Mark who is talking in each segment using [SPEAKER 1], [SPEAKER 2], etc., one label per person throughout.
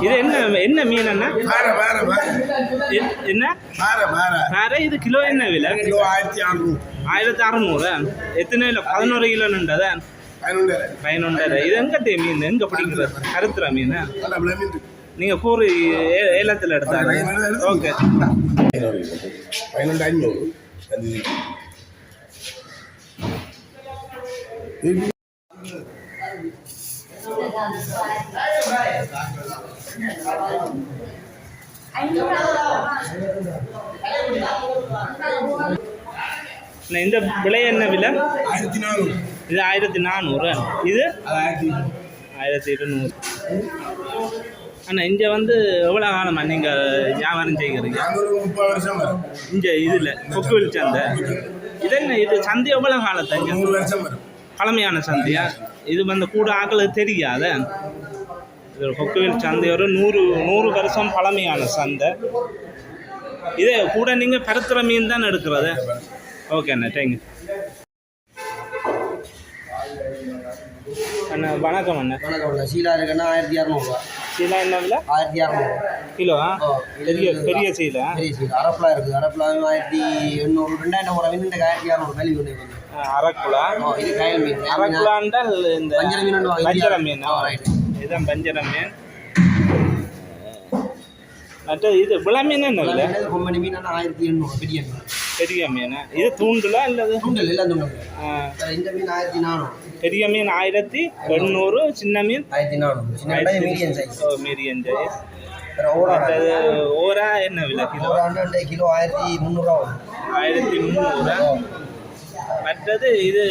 [SPEAKER 1] இது என்ன என்ன மீன் அண்ணா?
[SPEAKER 2] வேற வேற வேற.
[SPEAKER 1] எ- என்ன?
[SPEAKER 2] வேற வேற.
[SPEAKER 1] வேற இது கிலோ என்ன விலை?
[SPEAKER 2] கிலோ ஆயிரத்தி அறுநூறு.
[SPEAKER 1] ஆயிரத்தி அறுநூறு. எத்தனை இல்லை பதினோரு கிலோ நின்றதா
[SPEAKER 2] பதினொன்று
[SPEAKER 1] பதினொன்றரை. இது எங்க தே மீன்? எங்க பிடிக்கிறது? கருத்துற மீன். நீங்க கூறு ஏலத்துல எடுத்தாங்க ஓகே.
[SPEAKER 2] பதினொன்று ஐநூறு.
[SPEAKER 1] இந்த விலை என்ன விலை?
[SPEAKER 2] ஆயிரத்தி நானூறு.
[SPEAKER 1] இது ஆயிரத்தி நானூறு. இது?
[SPEAKER 2] ஆயிரத்தி
[SPEAKER 1] இருநூறு. அண்ணா இங்கே வந்து எவ்வளோ காலமா நீங்கள் வியாபாரம் செய்கிறீங்க? இங்கே இதில் கொக்குவில் சந்தை. இது என்ன இது சந்தை எவ்வளோ காலத்தை பழமையான சந்தையா? இது வந்து கூட ஆக்களுக்கு தெரியாத? இது கொக்குவில் சந்தை ஒரு நூறு நூறு வருஷம் பழமையான சந்தை. இதே கூட நீங்கள் பருத்துற மீன் தான் எடுக்கிறது. ஓகே அண்ணா தேங்க்யூ அண்ணா வணக்கம் அண்ணா.
[SPEAKER 3] வணக்கம் அண்ணா. சீலா இருக்குன்னா ஆயிரத்தி இரநூறுவா
[SPEAKER 1] சீலா என்ன
[SPEAKER 3] ஆயிரத்தி இரநூறு
[SPEAKER 1] கிலோ பெரிய பெரிய சீலா?
[SPEAKER 3] பெரிய சீலா. அரப்பில் இருக்குது அரப்பில் ஆயிரத்தி எண்ணூறு ரெண்டாயிரம் ஒரு மீன் ஆயிரத்தி இரநூறு வெளி ஒன்று
[SPEAKER 1] அரக்குலா
[SPEAKER 3] இது கயல் மீன்.
[SPEAKER 1] அரக்குலாண்டால் இந்த
[SPEAKER 3] வஞ்சர மீன்
[SPEAKER 1] வஞ்சர மீன்
[SPEAKER 3] right.
[SPEAKER 1] இதுதான் வஞ்சர மீன். மற்ற இது விள மீன் என்ன விலை?
[SPEAKER 3] கொம்பனி மீன் ஆயிரத்தி எண்ணூறு பெரிய மீன்.
[SPEAKER 1] பெரிய மீன்? இது தூண்டுலா இல்லது?
[SPEAKER 3] துண்டல் வேற இந்த மீன் ஆயிரத்தி நானூறு.
[SPEAKER 1] பெரிய மீன் ஆயிரத்தி எண்ணூறு சின்ன மீன்?
[SPEAKER 3] ஆயிரத்தி நானூறு. சின்ன medium size
[SPEAKER 1] oh, medium size
[SPEAKER 3] வேற ஓரா
[SPEAKER 1] மற்றது ஓரா என்ன விலை கிலோ?
[SPEAKER 3] கிலோ ஆயிரத்தி முந்நூறுரூவா
[SPEAKER 1] ஆயிரத்தி முந்நூறு மற்றது இது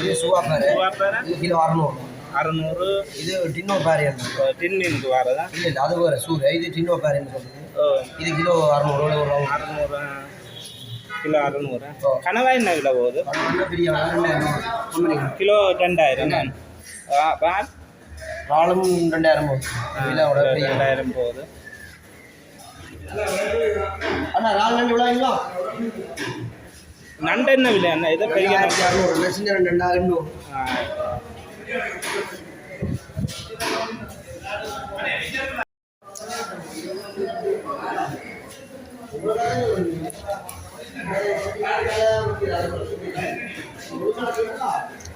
[SPEAKER 3] இது சுவா பேர்
[SPEAKER 1] சுவாப்பேரா
[SPEAKER 3] கிலோ அறநூறு.
[SPEAKER 1] அறநூறு.
[SPEAKER 3] இது டின்னோ பேர் இல்லை
[SPEAKER 1] டின் மீனுக்கு வரதா?
[SPEAKER 3] இல்லை அது வேறு சூரிய இது டின்னோ பேருன்னு சொல்லுது இது கிலோ அறநூறு ஒரு
[SPEAKER 1] அறநூறு. கிலோ அறநூறு. கனவா என்ன விலை போகுது? கிலோ ரெண்டாயிரம். பால்
[SPEAKER 3] ராளும் ரெண்டாயிரம் போகுது. பெரிய
[SPEAKER 1] ரெண்டாயிரம் போகுது.
[SPEAKER 3] அண்ணா ரால் நண்டு விழாங்களா?
[SPEAKER 1] நண்டு என்ன விலை அண்ணா? இதை பெரிய
[SPEAKER 3] சின்ன ரெண்டு ரெண்டாயிரம்.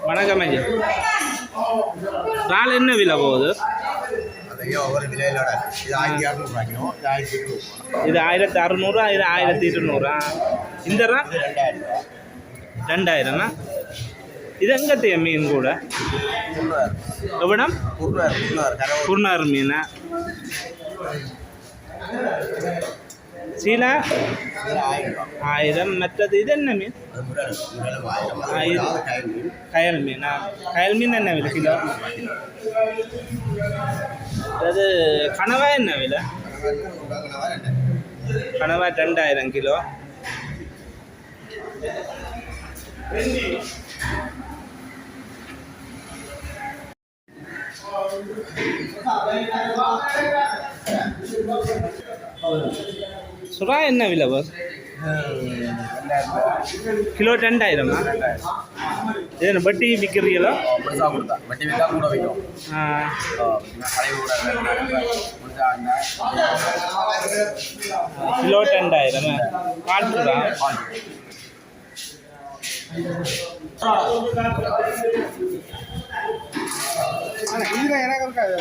[SPEAKER 1] வணக்கம் ஐயா. இறால் என்ன விலை போகுது?
[SPEAKER 2] இது ஆயிரத்தி அறுநூறு இது ஆயிரத்தி இருநூறு
[SPEAKER 1] இந்த இறால்
[SPEAKER 2] ரெண்டாயிரம் ரூபா.
[SPEAKER 1] ரெண்டாயிரம்னா இது எங்கத்தைய மீன் கூட? எவ்வளோ
[SPEAKER 2] குருநார் குருநார் கரவை
[SPEAKER 1] மீன். சீலா?
[SPEAKER 2] ஆயிரம்.
[SPEAKER 1] மற்றது இது என்ன மீன்?
[SPEAKER 2] ஆயிரம் கயல் மீன்.
[SPEAKER 1] கயல் மீனா கயல் மீன் என்ன விலை? கிலோ? அது கனவா என்ன விலை? கனவா ரெண்டாயிரம் கிலோ. சுறா என்ன விலை பாஸ் கிலோ ரெண்டாயிரமா? இது என்ன வட்டி விற்கிறீங்களோ
[SPEAKER 2] பெருசாக கொடுத்தா வட்டி விற்றா கூட வைக்கும்
[SPEAKER 1] கிலோ ரெண்டாயிரம்? பால் சுறா
[SPEAKER 2] இதுல எனக்கு இருக்காது